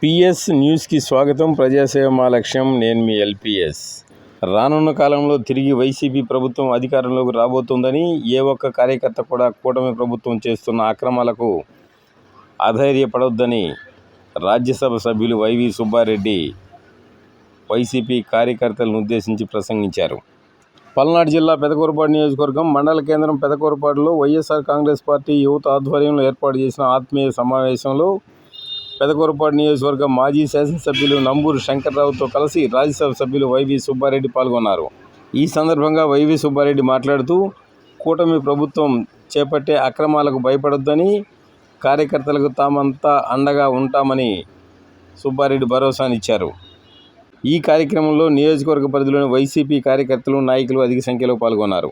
PS న్యూస్కి స్వాగతం. ప్రజాసేవ మా లక్ష్యం నేను మీ ఎల్పిఎస్. రానున్న కాలంలో తిరిగి వైసీపీ ప్రభుత్వం అధికారంలోకి రాబోతుందని ఏ ఒక్క కార్యకర్త కూడా కూటమి ప్రభుత్వం చేస్తున్న అక్రమాలకు అధైర్యపడొద్దని రాజ్యసభ సభ్యులు వైవి సుబ్బారెడ్డి వైసీపీ కార్యకర్తలను ఉద్దేశించి ప్రసంగించారు. పల్నాడు జిల్లా పెదకూరుపాడు నియోజకవర్గం మండల కేంద్రం పెదకూరుపాడులో వైఎస్ఆర్ కాంగ్రెస్ పార్టీ యువత ఆధ్వర్యంలో ఏర్పాటు చేసిన ఆత్మీయ సమావేశంలో పెదకూరుపాడు నియోజకవర్గం మాజీ శాసనసభ్యులు నంబూరు శంకర్రావుతో కలిసి రాజ్యసభ సభ్యులు వైవి సుబ్బారెడ్డి పాల్గొన్నారు. ఈ సందర్భంగా వైవి సుబ్బారెడ్డి మాట్లాడుతూ కూటమి ప్రభుత్వం చేపట్టే అక్రమాలకు భయపడొద్దని కార్యకర్తలకు తామంతా అండగా ఉంటామని సుబ్బారెడ్డి భరోసానిచ్చారు. ఈ కార్యక్రమంలో నియోజకవర్గ పరిధిలోని వైసీపీ కార్యకర్తలు నాయకులు అధిక సంఖ్యలో పాల్గొన్నారు.